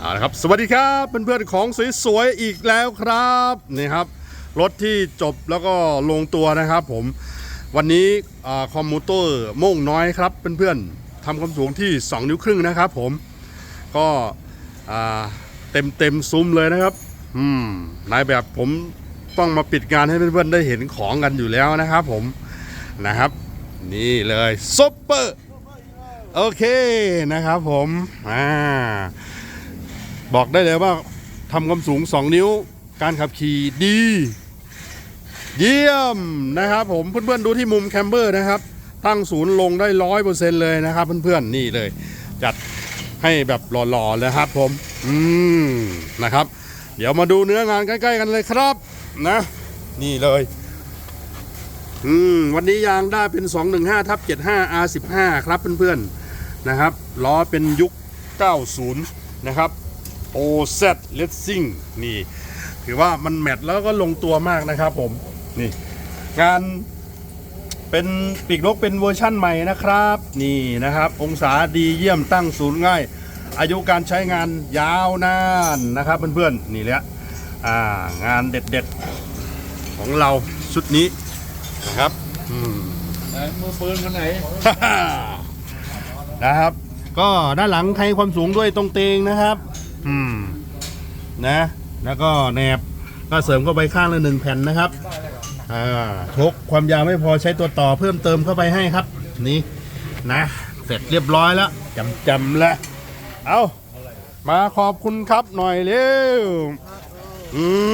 เอาละครับสวัสดีครับเพื่อนๆของสวยๆอีกแล้วครับนี่ครับ รถที่จบแล้วก็ลงตัวนะครับผมวันนี้คอมมูเตอร์โม่งน้อยครับเพื่อนๆทำความสูงที่ 2 นิ้วครึ่งนะครับผมก็เต็มเต็มๆซุ้มเลยนะครับอืมนายแบบผมต้องมาปิดงานให้เพื่อนๆได้เห็นของกันอยู่แล้วนะครับผมนะครับ นี่เลยซุปเปอร์โอเคนะครับผมอ่า บอกได้เลยว่าทำความสูง 2 นิ้ว การขับขี่ดี เยี่ยมนะครับผมเพื่อนๆดูที่มุมแคมเบอร์นะครับ ตั้งศูนย์ลงได้ร้อยเปอร์เซ็นต์เลยนะครับเพื่อนๆนี่เลย จัดให้แบบหล่อๆเลยครับผมอืมนะครับ เดี๋ยวมาดูเนื้องานใกล้ ๆ กันเลยครับนะ นี่เลยอืมวันนี้ยางได้เป็น 215ทับ75 R15 ครับเพื่อนๆนะครับล้อเป็นยุค 90 นะครับ โอเซตเลสซิ่งนี่ ถือว่ามันแมทแล้วก็ลงตัวมากนะครับผม นี่ งานเป็นปีกนกเป็นเวอร์ชั่นใหม่นะครับ นี่นะครับ องศาดีเยี่ยมตั้งศูนย์ง่าย อายุการใช้งานยาวนานนะครับเพื่อนๆ นี่แหละอ่างานเด็ดๆ ของเราชุดนี้นะครับอืมไหนมือปืนคนไหนนะครับ ก็ด้านหลังไทยความสูงด้วยตรงเตงนะครับ อืม นะ แล้วก็แหนบก็เสริมเข้าไปข้างละหนึ่งแผ่นนะครับ อ่าทกความยาวไม่พอใช้ตัวต่อเพิ่มเติมเข้าไปให้ครับ นี่นะ เสร็จเรียบร้อยแล้วจำจำแล้วเอามาขอบคุณครับหน่อยเร็วอืม